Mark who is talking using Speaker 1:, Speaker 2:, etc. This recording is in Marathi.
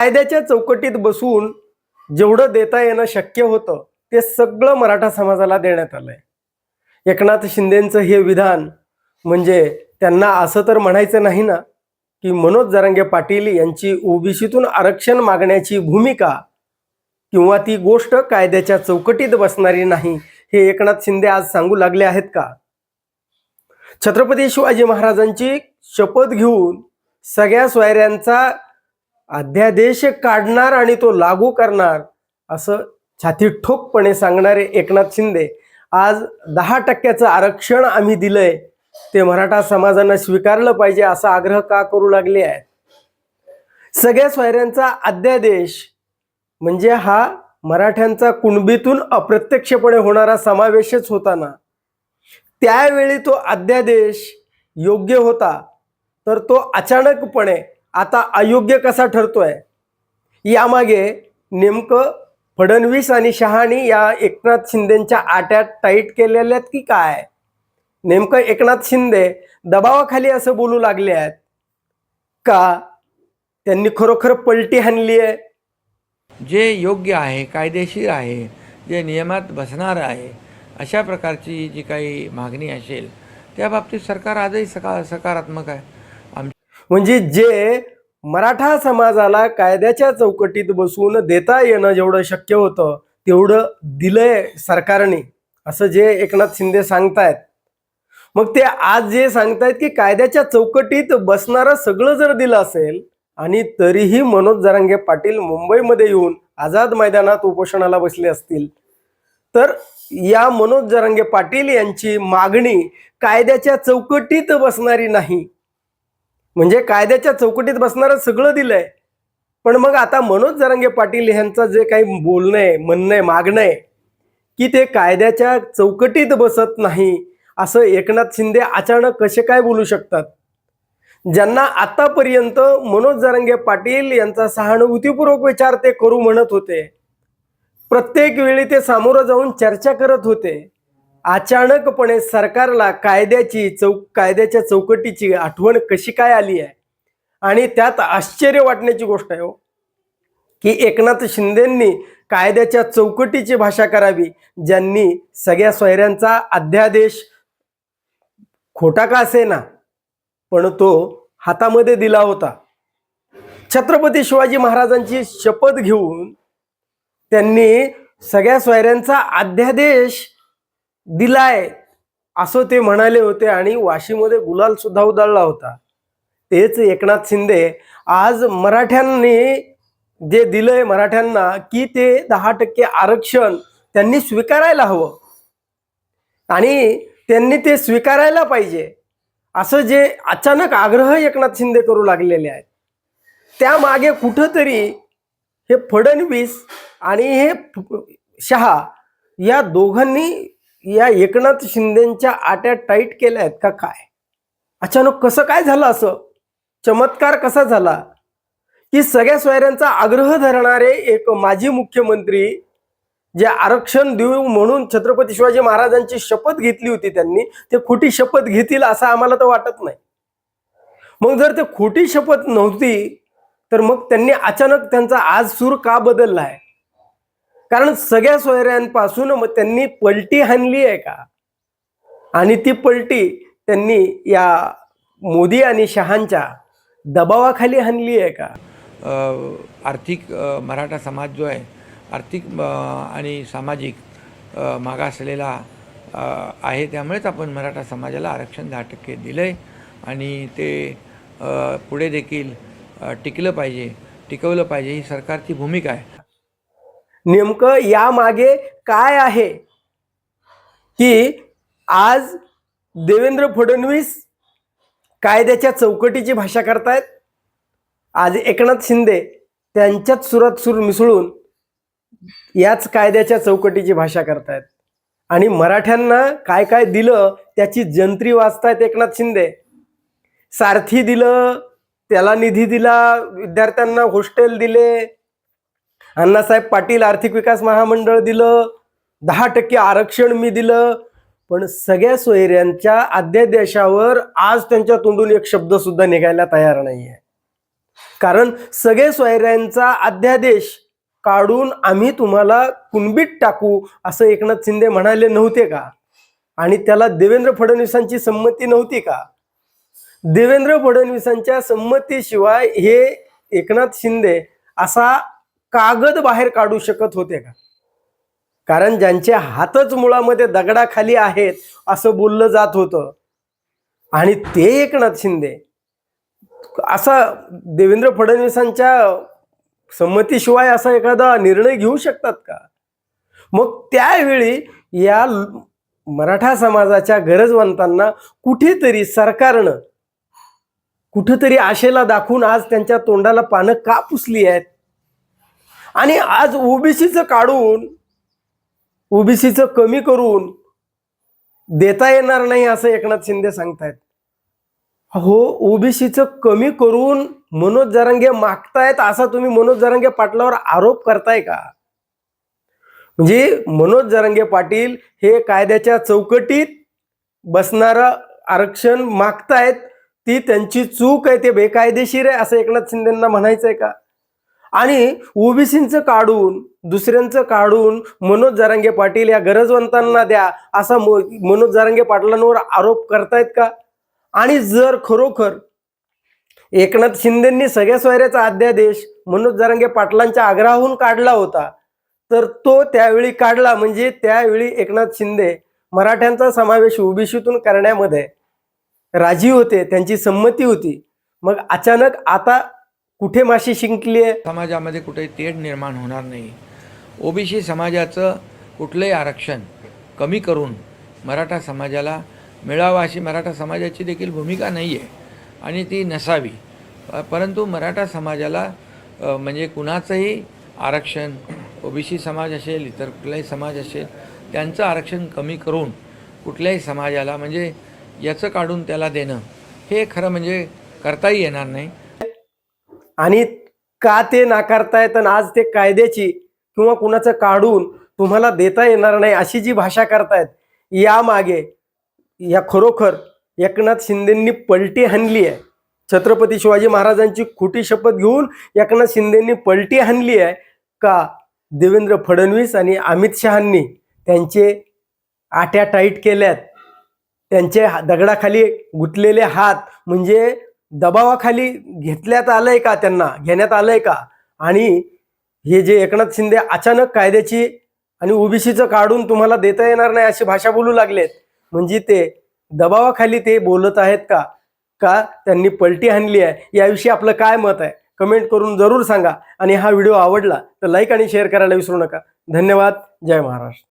Speaker 1: कायद्याच्या चौकटीत बसून जेवढं देता येणं शक्य होतं ते सगळं मराठा समाजाला देण्यात आलंय. एकनाथ शिंदेचं हे विधान म्हणजे त्यांना असं तर म्हणायचं नाही ना की मनोज जरांगे पाटील यांची ओबीसीतून आरक्षण मागण्याची भूमिका किंवा ती गोष्ट कायद्याच्या चौकटीत बसणारी नाही हे एकनाथ शिंदे आज सांगू लागले आहेत का? छत्रपती शिवाजी महाराजांची शपथ घेऊन सगळ्या सोयऱ्यांचा अध्यादेश काढणार आणि तो लागू करणार असं छाती ठोकपणे सांगणारे एकनाथ शिंदे आज दहा टक्क्याचं आरक्षण आम्ही दिलंय ते मराठा समाजानं स्वीकारलं पाहिजे असा आग्रह का करू लागले आहे सगळ्या सोयऱ्यांचा अध्यादेश म्हणजे हा मराठ्यांचा कुणबीतून अप्रत्यक्षपणे होणारा समावेशच होता ना. त्यावेळी तो अध्यादेश योग्य होता तर तो अचानकपणे आता अयोग्य कसा ठरतोय? यामागे नेमकं फडणवीस आणि शहाणी या एकनाथ शिंदेच्या आट्यात टाईट केलेल्या आहेत की काय? नेमकं एकनाथ शिंदे दबावाखाली असं बोलू लागले आहेत का? त्यांनी खरोखर पलटी हाणली आहे?
Speaker 2: जे योग्य आहे कायदेशीर आहे जे नियमात बसणार आहे अशा प्रकारची जी काही मागणी असेल त्या बाबतीत सरकार आजही सका सकारात्मक आहे.
Speaker 1: म्हणजे जे मराठा समाजाला कायद्याच्या चौकटीत बसून देता येणं जेवढं शक्य होतं तेवढं दिलंय सरकारने असं जे एकनाथ शिंदे सांगतायत. मग ते आज जे सांगतायत की कायद्याच्या चौकटीत बसणारं सगळं जर दिलं असेल आणि तरीही मनोज जरांगे पाटील मुंबईमध्ये येऊन आझाद मैदानात उपोषणाला बसले असतील तर या मनोज जरांगे पाटील यांची मागणी कायद्याच्या चौकटीत बसणारी नाही. म्हणजे कायद्याच्या चौकटीत बसणारं सगळं दिलंय. पण मग आता मनोज जरांगे पाटील यांचं जे काही बोलणं आहे म्हणणं आहे मागणं आहे की ते कायद्याच्या चौकटीत बसत नाही असं एकनाथ शिंदे अचानक कसे काय बोलू शकतात? ज्यांना आतापर्यंत मनोज जरांगे पाटील यांचा सहानुभूतीपूर्वक विचार ते करू म्हणत होते. प्रत्येक वेळी ते सामोरं जाऊन चर्चा करत होते. अचानकपणे सरकारला कायद्याची चौक कायद्याच्या चौकटीची आठवण कशी काय आली आहे? आणि त्यात आश्चर्य वाटण्याची गोष्ट आहे हो की एकनाथ शिंदेंनी कायद्याच्या चौकटीची भाषा करावी ज्यांनी सगळ्या सोयऱ्यांचा अध्यादेश खोटा का असेना पण तो हातामध्ये दिला होता. छत्रपती शिवाजी महाराजांची शपथ घेऊन त्यांनी सगळ्या सोयऱ्यांचा अध्यादेश दिलाय असं ते म्हणाले होते आणि वाशीमध्ये गुलाल सुद्धा उधळला होता. तेच एकनाथ शिंदे आज मराठ्यांनी जे दिलंय मराठ्यांना की ते दहा टक्के आरक्षण त्यांनी स्वीकारायला हवं. आणि त्यांनी ते स्वीकारायला पाहिजे. असं जे अचानक आग्रह एकनाथ शिंदे करू लागलेले आहेत. त्यामागे कुठंतरी हे फडणवीस आणि हे शहा या दोघांनी या एकनाथ शिंदेच्या आट्या टाईट केल्या आहेत का काय? अचानक कसं काय झालं असं? चमत्कार कसा झाला? की सगळ्या सोयऱ्यांचा आग्रह धरणारे एक माजी मुख्यमंत्री जे आरक्षण देऊ म्हणून छत्रपती शिवाजी महाराजांची शपथ घेतली होती त्यांनी ते खोटी शपथ घेतील असं आम्हाला तर वाटत नाही. मग जर ते खोटी शपथ नव्हती तर मग त्यांनी अचानक त्यांचा आज सूर का बदलला आहे कारण सगळ्या सोयऱ्यांपासून मग त्यांनी पलटी हाणली आहे का? आणि ती पलटी त्यांनी या मोदी आणि शहांच्या दबावाखाली हाणली आहे का?
Speaker 2: आर्थिक मराठा समाज जो आहे आर्थिक आणि सामाजिक मागासलेला आहे त्यामुळेच आपण मराठा समाजाला आरक्षण दहा टक्के दिलं आहे आणि ते पुढे देखील टिकलं पाहिजे टिकवलं पाहिजे ही सरकारची भूमिका आहे.
Speaker 1: नेमकं यामागे काय आहे? की आज देवेंद्र फडणवीस कायद्याच्या चौकटीची भाषा करतायत. आज एकनाथ शिंदे त्यांच्यात सुरात सुर मिसळून याच कायद्याच्या चौकटीची भाषा करतायत. आणि मराठ्यांना काय काय दिलं त्याची जंत्री वाचतायत एकनाथ शिंदे. सारथी दिलं त्याला निधी दिला विद्यार्थ्यांना हॉस्टेल दिले अण्णासाहेब पाटील आर्थिक विकास महामंडळ दिलं दहा टक्के आरक्षण मी दिलं पण सगळ्या सोयऱ्यांच्या अध्यादेशावर आज त्यांच्या तोंडून एक शब्द सुद्धा निघायला तयार नाही आहे कारण सगळे सोयऱ्यांचा अध्यादेश काढून आम्ही तुम्हाला कुणबीत टाकू असं एकनाथ शिंदे म्हणाले नव्हते का? आणि त्याला देवेंद्र फडणवीसांची संमती नव्हती का? देवेंद्र फडणवीसांच्या संमतीशिवाय हे एकनाथ शिंदे असा कागद बाहेर काढू शकत होते का? कारण ज्यांचे हातच मुळामध्ये दगडाखाली आहेत असं बोललं जात होतं. आणि ते एकनाथ शिंदे असा देवेंद्र फडणवीसांच्या संमतीशिवाय असा एखादा निर्णय घेऊ शकतात का? मग त्यावेळी या मराठा समाजाच्या गरजवंतांना कुठेतरी सरकारनं कुठेतरी आशेला दाखवून आज त्यांच्या तोंडाला पानं का पुसली आहेत? आणि आज ओबीसीचं काढून ओबीसीचं कमी करून देता येणार नाही असं एकनाथ शिंदे सांगतायत. हो ओबीसीचं कमी करून मनोज जरांगे मागतायत असा तुम्ही मनोज जरांगे पाटलावर आरोप करताय का? म्हणजे मनोज जरांगे पाटील हे कायद्याच्या चौकटीत बसणारं आरक्षण मागतायत ती त्यांची चूक आहे ते बेकायदेशीर आहे असं एकनाथ शिंदेना म्हणायचंय का? आणि ओबीसींचं काढून दुसऱ्यांचं काढून मनोज जरांगे पाटील या गरजवंतांना द्या असा मो- मनोज जरांगे पाटलांवर आरोप करतायत का? आणि जर खरोखर एकनाथ शिंदेंनी सगळ्या सोयऱ्याचा अध्यादेश मनोज जरांगे पाटलांच्या आग्रहाहून काढला होता तर तो त्यावेळी काढला. म्हणजे त्यावेळी एकनाथ शिंदे मराठ्यांचा समावेश ओबीसीतून करण्यामध्ये राजी होते त्यांची संमती होती. मग अचानक आता कुठे माशी शिंकली आहे
Speaker 2: समाजामध्ये कुठेही तेढ निर्माण होणार नाही. ओबीसी समाजाचं कुठलंही आरक्षण कमी करून मराठा समाजाला मिळावं अशी मराठा समाजाची देखील भूमिका नाही आहे आणि ती नसावी. परंतु मराठा समाजाला म्हणजे कुणाचंही आरक्षण ओबीसी समाज असेल इतर कुठलाही समाज असेल त्यांचं आरक्षण कमी करून कुठल्याही समाजाला म्हणजे याचं काढून त्याला देणं हे खरं म्हणजे करताही येणार नाही.
Speaker 1: आणि का ते नाकारतायत आणि आज ते कायद्याची किंवा कुणाचं काढून तुम्हाला देता येणार नाही अशी जी भाषा करतायत यामागे या खरोखर एकनाथ शिंदेंनी पलटी हाणली आहे. छत्रपती शिवाजी महाराजांची खोटी शपथ घेऊन एकनाथ शिंदेंनी पलटी हाणली आहे का? देवेंद्र फडणवीस आणि अमित शहांनी त्यांचे आट्या टाईट केल्यात. त्यांचे दगडाखाली गुंतलेले हात म्हणजे दबावाखाली घेतल्यात आलंय का त्यांना? घेण्यात आलंय का? आणि हे जे एकनाथ शिंदे अचानक कायद्याची आणि ओबीसीचं काढून तुम्हाला देता येणार नाही अशी भाषा बोलू लागलेत म्हणजे ते दबावाखाली ते बोलत आहेत का? का त्यांनी पलटी आणली आहे? याविषयी आपलं काय मत आहे? कमेंट करून जरूर सांगा. आणि हा व्हिडिओ आवडला तर लाईक आणि शेअर करायला विसरू नका. धन्यवाद. जय महाराष्ट्र.